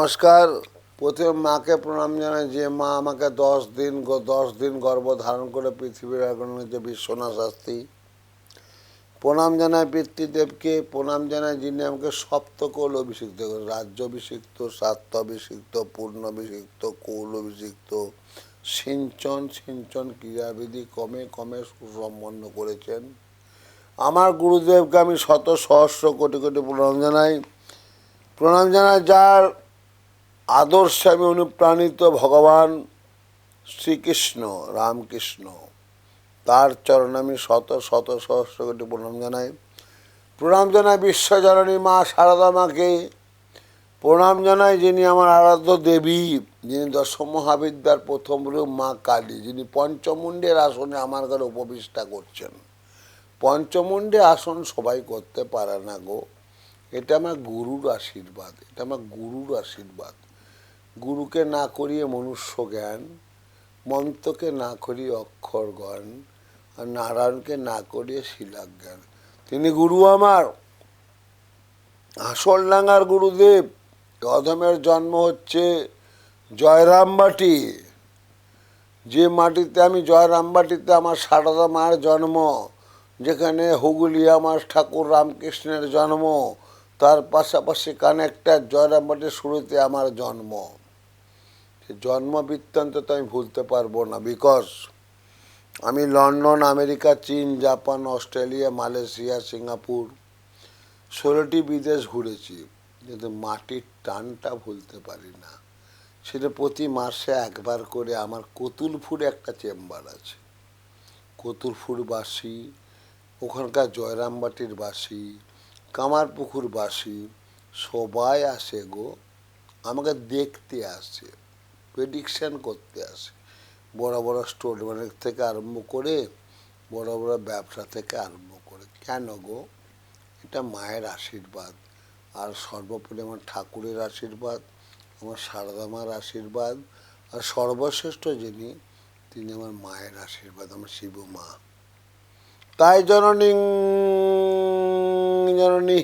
নমস্কার। প্রথমে মাকে প্রণাম জানাই যে, মা আমাকে দশ দিন দশ দিন গর্ভ ধারণ করে পৃথিবীর যে বিশ্বনাথ শাস্তি। প্রণাম জানাই পিতৃদেবকে, প্রণাম জানাই যিনি আমাকে সপ্তকৌল অভিষিক্ত রাজ্য অভিষিক্ত স্বার্থ অভিষিক্ত পূর্ণ অভিষিক্ত, কৌল অভিষিক্ত, সিঞ্চন সিঞ্চন ক্রীড়াবিধি কমে কমে সুসম্পন্ন করেছেন। আমার গুরুদেবকে আমি শত সহস্র কোটি কোটি প্রণাম জানাই। প্রণাম জানাই যার আদর্শে আমি অনুপ্রাণিত ভগবান শ্রীকৃষ্ণ, রামকৃষ্ণ। তার চরণে আমি শত শত, সহস্র কোটি প্রণাম জানাই। প্রণাম জানাই বিশ্বজননী মা সারদা মাকে। প্রণাম জানাই যিনি আমার আরাধ্য দেবী, যিনি দশম মহাবিদ্যার প্রথম রূপ মা কালী, যিনি পঞ্চমুণ্ডের আসনে আমার ঘরে উপবিষ্টা করছেন। পঞ্চমুণ্ডে আসন সবাই করতে পারে না গো। এটা আমার গুরুর আশীর্বাদ, এটা আমার গুরুর আশীর্বাদ। গুরুকে না করিয়ে মনুষ্য জ্ঞান মন্ত্রকে না করিয়ে অক্ষর জ্ঞান আর নারায়ণকে না করিয়ে শিলা জ্ঞান তিনি গুরু আমার। আসল ডাঙ্গার গুরুদেব, অধমের জন্ম হচ্ছে জয়রামবাটি। যে মাটিতে আমি জয়রামবাটিতে আমার সারদা মায়ের জন্ম, যেখানে হুগলি আমার ঠাকুর রামকৃষ্ণের জন্ম তার পাশাপাশি কানেক্টার জয়রামবাটির শুরুতে আমার জন্ম। জন্ম বৃত্তান্ত তো আমি ভুলতে পারব না বিকজ আমি লন্ডন, আমেরিকা, চীন, জাপান, অস্ট্রেলিয়া, মালয়েশিয়া, সিঙ্গাপুর, ষোলোটি বিদেশ ঘুরেছি, কিন্তু মাটির টানটা ভুলতে পারি না। সেটা প্রতি মাসে একবার করে আমার কতুলপুরে একটা চেম্বার আছে। কতুলপুর বাসী, ওখানকার জয়রামবাটির বাসী কামারপুকুর বাসী সবাই আসে গো, আমাকে দেখতে আসে প্রেডিকশান করতে আসে। বড় বড় স্টোরম্যানের থেকে আরম্ভ করে, বড় বড় ব্যবসা থেকে আরম্ভ করে। কেন গো? এটা মায়ের আশীর্বাদ, আর সর্বোপরি আমার ঠাকুরের আশীর্বাদ, আমার সারদামার আশীর্বাদ, আর সর্বশ্রেষ্ঠ যিনি, তিনি আমার মায়ের আশীর্বাদ, আমার শিব মা তাই জননী জননী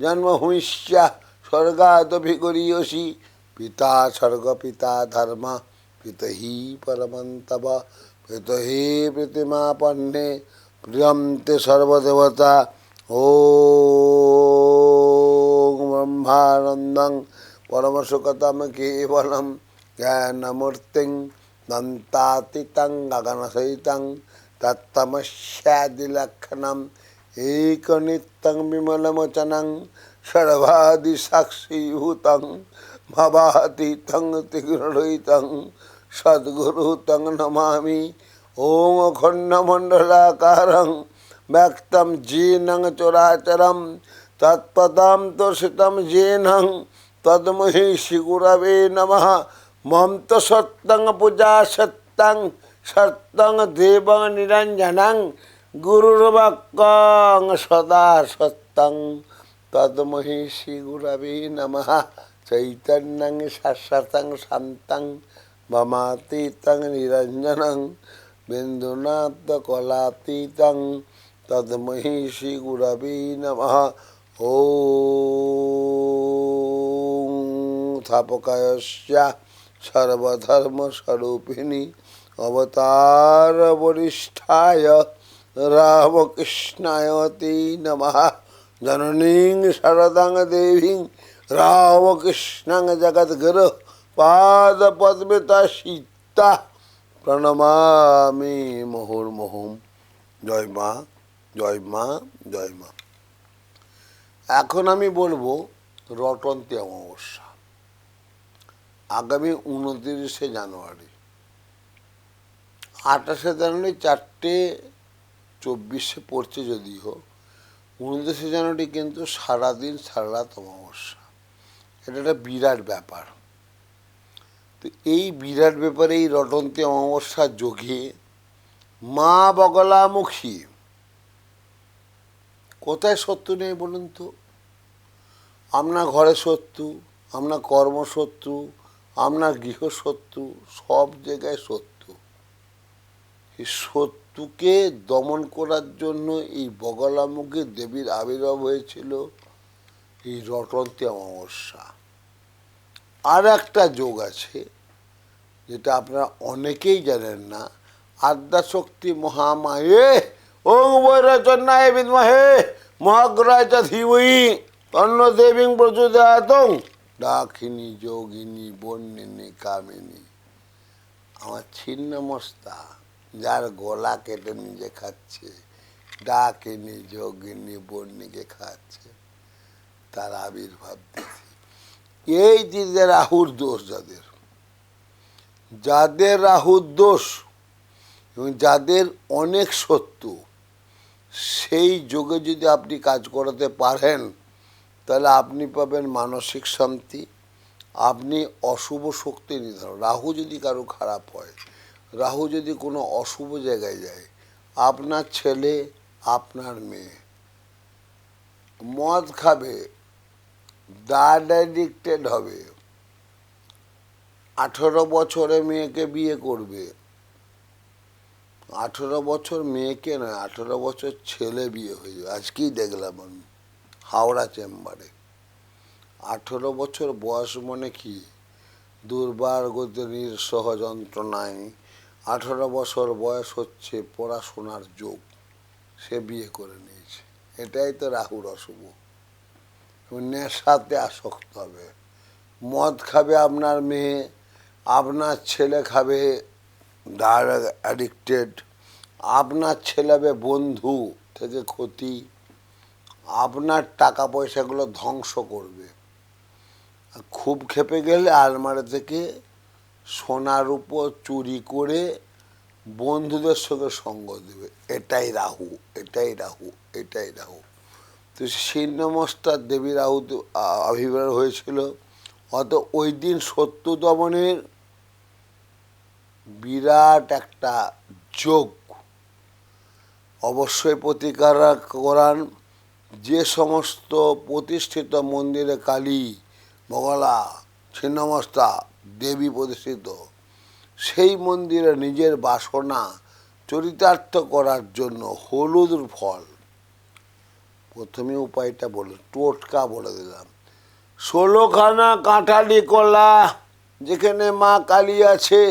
জন্মভূমিষ্যা স্বর্গাদভিগরীয়সী। পিতা স্বর্গ, পিতা ধর্ম, পিতহি পরমন্তব, পিতহি প্রতিমা পণ্যে প্রিয়ন্তে সর্বদেবতা। ও ব্রহ্মানন্দং, পরমসুখতম কেবলম, জ্ঞানমূর্তিং, দন্তাতীতং, গগনসহিতং। তত্তমস্যাদিলক্ষণম একনিত্যং বিমলমোচনং সর্বাদিসাক্ষীভূতং ভবাতীতং তিগ্রহিতং সদ্গুরুতং নমামি ওম অখণ্ডমণ্ডলাকারং ব্যক্তম জীনং চরাচরম তৎপদাম তোষিতম জেনং তদ্মহিষি গুরবে নমঃ মম তো সত্যং পূজা সত্যং সত্যং দেবং গুরুর গুরুর্বাক্যং সদা সত্যং তদমহি শ্রী গুরবে নম। চৈতন্যং শাশ্বতং শান্তং মমাতীতং নিরঞ্জনং বিন্দুনাথ কলাতীতং তদমহি শ্রী গুরবে নম ও থাপকায় সর্বধর্মস্বরূপিণী অবতার বরিষ্ঠায় রামকৃষ্ণায়তি নম জননী শারদাং দেবী রামকৃষ্ণাং জগদ্গুর পাদপদ্মিতা সীতা প্রণমামি মুহুর্মুহুম জয় মা জয় মা জয় মা। এখন আমি বলব রটন্তী অমাবস্যা। আগামী উনতিরিশে জানুয়ারি। আঠাশে জানুয়ারি চারটে চব্বিশে পড়ছে যদিও, উনত্রিশে জানুয়ারি কিন্তু সারাদিন সারা রাত অমাবস্যা। এটা একটা বিরাট ব্যাপার। তো এই বিরাট ব্যাপারে এই রটন্তি অমাবস্যার যোগে মা বগলামুখী। কোথায় সত্য নেই বলুন তো? আপনার ঘরে শত্রু আপনার কর্মশত্রু আপনার গৃহশত্রু, সব জায়গায় শত্রু। শত্রুকে দমন করার জন্য এই বগলামুখী দেবীর আবির্ভাব হয়েছিল এই রটন্তি অমাবস্যা। আর একটা যোগ আছে, যেটা আপনারা অনেকেই জানেন না, আদ্যাশক্তি মহামায়ে, ওং বৈরচন্নায় বিদ্মহে মহাগ্রায় চ ধীমহি অন্য দেবী প্রচোদয়াতং ডাকিনী যোগিনী বন্যিনী কামিনী। আমার ছিন্নমস্তা যার গলা কেটে নিজে খাচ্ছে ডাকিনী যোগিনী বন্যিকে খাচ্ছে, তার আবির্ভাব দিচ্ছে এই যে রাহুর দোষ যাদের যাদের রাহুর দোষ এবং যাদের অনেক সত্য, সেই যোগে যদি আপনি কাজ করাতে পারেন, তাহলে আপনি পাবেন মানসিক শান্তি, আপনি অশুভ শক্তি নিধন রাহু যদি কারও খারাপ হয় রাহু যদি কোনো অশুভ জায়গায় যায়, আপনার ছেলে, আপনার মেয়ে মদ খাবে, দাঁড় অ্যাডিক্টেড হবে, আঠেরো বছরে মেয়েকে বিয়ে করবে। আঠেরো বছর মেয়েকে নয়, আঠেরো বছর ছেলে বিয়ে হয়ে যাবে। আজকেই দেখলাম আমি হাওড়া চেম্বারে। আঠেরো বছর বয়স মনে কি? দুর্বার গতি নিঃসহ যন্ত্রণায় আঠেরো বছর বয়স হচ্ছে পড়াশোনার যোগ। সে বিয়ে করে নিয়েছে। এটাই তো রাহুর অশুভ। নেশাতে আসক্ত হবে। মদ খাবে আপনার মেয়ে, আপনার ছেলে খাবে ডার অ্যাডিক্টেড আপনার ছেলে হবে বন্ধু থেকে ক্ষতি, আপনার টাকা পয়সাগুলো ধ্বংস করবে। খুব খেপে গেলে আলমারি থেকে সোনার উপর চুরি করে বন্ধুদের সঙ্গে সঙ্গ দেবে। এটাই রাহু এটাই রাহু এটাই রাহু। তো ছিন্নমস্তার দেবী রাহু আবির্ভাব হয়েছিল। অত ওই দিন সত্য দমনের বিরাট একটা যোগ অবশ্যই প্রতিকার করান। যে সমস্ত প্রতিষ্ঠিত মন্দিরে কালী বগলা ছিন্নমস্তা দেবী প্রতিষ্ঠিত। সেই মন্দিরে নিজের বাসনা চরিতার্থ করার জন্য হলুদ ফল। প্রথমে উপায়টা বলে টোটকা বলে দিলাম। ষোলোখানা কাঁঠালি কলা, যেখানে মা কালী আছে,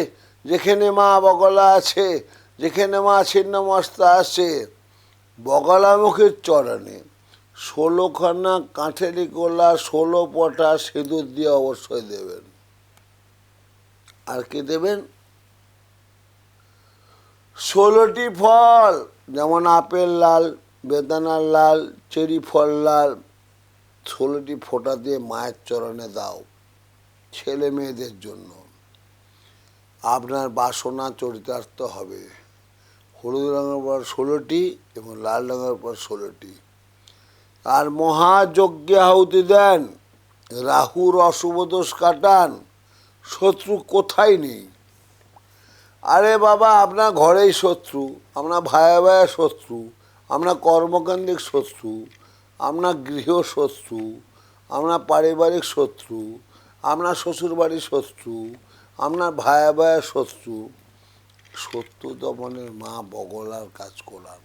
যেখানে মা বগলা আছে, যেখানে মা ছিন্নমস্তা আছে, বগলামুখীর চরণে। ষোলোখানা কাঁঠালি কলা ষোলো পটা সিঁদুর দিয়ে অবশ্যই দেবেন। আর কি দেবেন? ষোলোটি ফল, যেমন আপেল লাল, বেদানার লাল, চেরি ফল লাল, ষোলোটি ফোঁটা দিয়ে মায়ের চরণে দাও, ছেলে মেয়েদের জন্য। আপনার বাসনা চরিতার্থ হবে। হলুদ রঙের পর ষোলোটি এবং লাল রঙের পর ষোলোটি। আর মহাযজ্ঞে আহুতি দেন, রাহুর অশুভ দোষ কাটান শত্রু কোথায় নেই? আরে বাবা আপনার ঘরেই শত্রু আপনার ভায়া ভাইয়া শত্রু আপনার কর্মকেন্দ্রিক শত্রু আপনার গৃহ শত্রু আপনার পারিবারিক শত্রু আপনার শ্বশুরবাড়ির শত্রু আপনার ভায়া ভাইয়া শত্রু। শত্রু দমনের মা বগলার কাজ করান।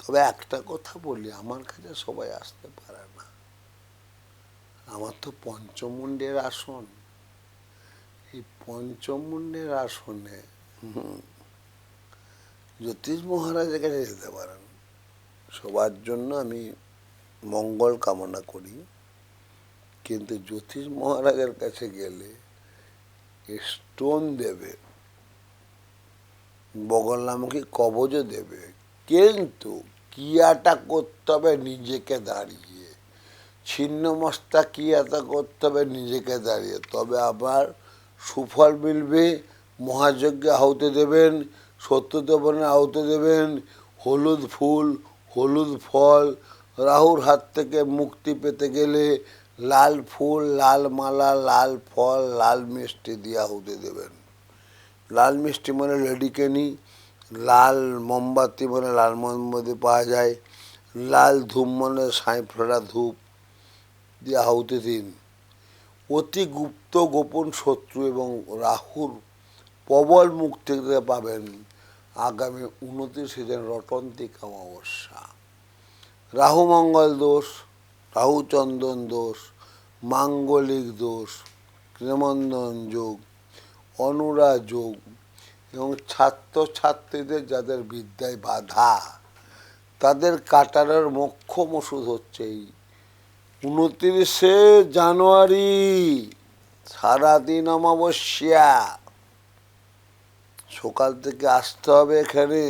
তবে একটা কথা বলি, আমার কাছে সবাই আসতে পারে না। আমার তো পঞ্চমুণ্ডের আসন। এই পঞ্চমুণ্ডের আসনে জ্যোতিষ মহারাজের কাছে যেতে পারেন। সবার জন্য আমি মঙ্গল কামনা করি। কিন্তু জ্যোতিষ মহারাজের কাছে গেলে স্টোন দেবে, বগল বগলনামুখী কবজও দেবে। কিন্তু কিয়াটা করতে হবে নিজেকে দাঁড়িয়ে? ছিন্নমস্তা কিয়াটা করতে হবে নিজেকে দাঁড়িয়ে? তবে আবার সুফল মিলবে, মহাযজ্ঞে আহুতি দেবেন, সত্যদেবনে আহুতি দেবেন, হলুদ ফুল, হলুদ ফল, রাহুর হাত থেকে মুক্তি পেতে গেলে লাল ফুল, লাল মালা, লাল ফল, লাল মিষ্টি দিয়ে আহুতি দেবেন। লাল মিষ্টি মানে লেডিকেনি, লাল মোমবাতি মানে লাল মোমবাতি পাওয়া যায়, লাল ধূপ মানে সাঁইফোড়া ধূপ দিয়ে আহুতি দিন। অতি গুপ্ত গোপন শত্রু এবং রাহুর প্রবল মুক্তি থেকে পাবেন আগামী উনত্রিশে জন রটন্তিক অমাবস্যা। রাহু মঙ্গল দোষ, রাহু চন্দন দোষ, মাঙ্গলিক দোষ ক্রেমন্দন যোগ, অনুরা যোগ এবং ছাত্রছাত্রীদের যাদের বিদ্যায় বাধা, তাদের কাটারের মোক্ষম ওষুধ হচ্ছে এই উনত্রিশে জানুয়ারি, সারাদিন অমাবস্যা। সকাল থেকে আসতে হবে এখানে।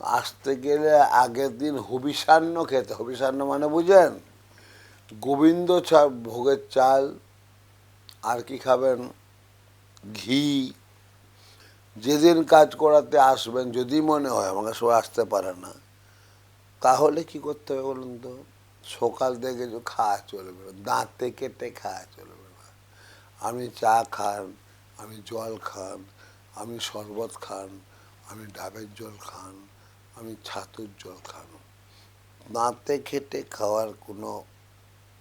আসতে গেলে আগের দিন হবিষান্ন খেতে হবিষান্ন মানে বুঝেন? গোবিন্দ চা, ভোগের চাল, আর কি খাবেন? ঘি। যেদিন কাজ করাতে আসবেন, যদি মনে হয়, আমাকে সবাই আসতে পারে না, তাহলে কি করতে হবে বলুন তো? সকাল থেকে যে খাওয়া চলবে না, দাঁতে কেটে খাওয়া চলবে না। আমি চা খান, আমি জল খান, আমি শরবত খান, আমি ডাবের জল খান, আমি ছাতুর জল খান। দাঁতে খেটে খাওয়ার কোনো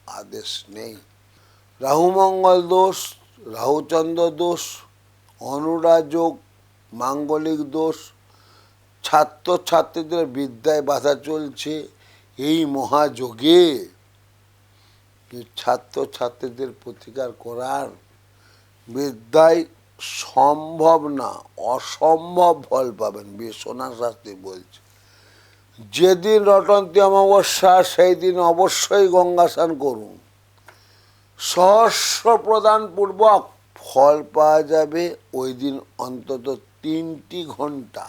আদেশ নেই। রাহু মঙ্গল দোষ রাহুচন্দ্র দোষ অনুরাযোগ মাঙ্গলিক দোষ, ছাত্রছাত্রীদের বিদ্যায় বাধা চলছে। এই মহাযোগে ছাত্রছাত্রীদের প্রতিকার করার বিদ্যায় সম্ভব না, অসম্ভব ফল পাবেন, বিশ্বনাথ শাস্ত্রী বলছে। যেদিন রটন্তি অমাবস্যা সেই দিন অবশ্যই গঙ্গা স্নান করুন। সহস্র প্রদান পূর্বক ফল পাওয়া যাবে ওই দিন অন্তত তিনটি ঘণ্টা।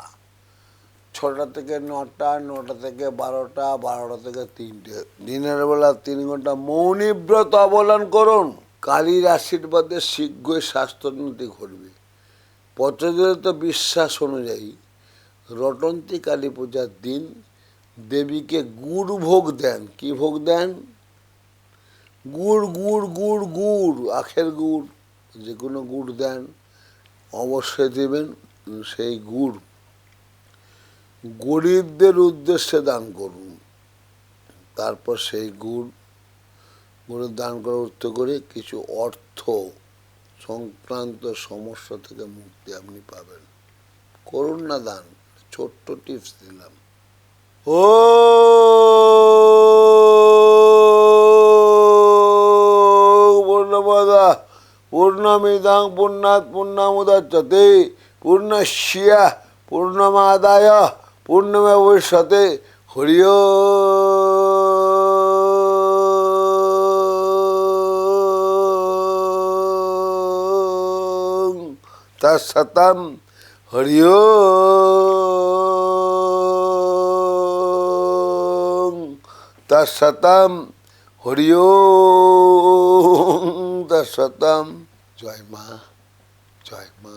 ছটা থেকে নটা নটা থেকে বারোটা বারোটা থেকে তিনটে। দিনের বেলা তিন ঘণ্টা মৌনী ব্রত অবলম্বন করুন। কালীর আশীর্বাদে শীঘ্রই স্বাস্থ্যোন্নতি ঘটবে। প্রচলিত বিশ্বাস অনুযায়ী রটন্তী কালী পূজার দিন দেবীকে গুড় ভোগ দেন। কি ভোগ দেন? গুড় গুড় গুড় গুড়, আখের গুড় যে কোনো গুড় দেন। অবশ্যই দেবেন, সেই গুড়। গরিবদের উদ্দেশ্যে দান করুন। তারপর সেই গুড় গুড়ের দান করার উঠতে করে কিছু অর্থ সংক্রান্ত সমস্যা থেকে মুক্তি আপনি পাবেন। করুন না দান, ছোট্ট টিপস দিলাম। ও পূর্ণমদা, পূর্ণমিদাং পূর্ণাৎ পূর্ণামুদাচ্যতে পূর্ণস্য পূর্ণমাদায়। পূর্ণমেভবিষ্যতে হরিও তৎসতম হরিও তৎসতম হরিও তৎসতম জয় মা জয় মা।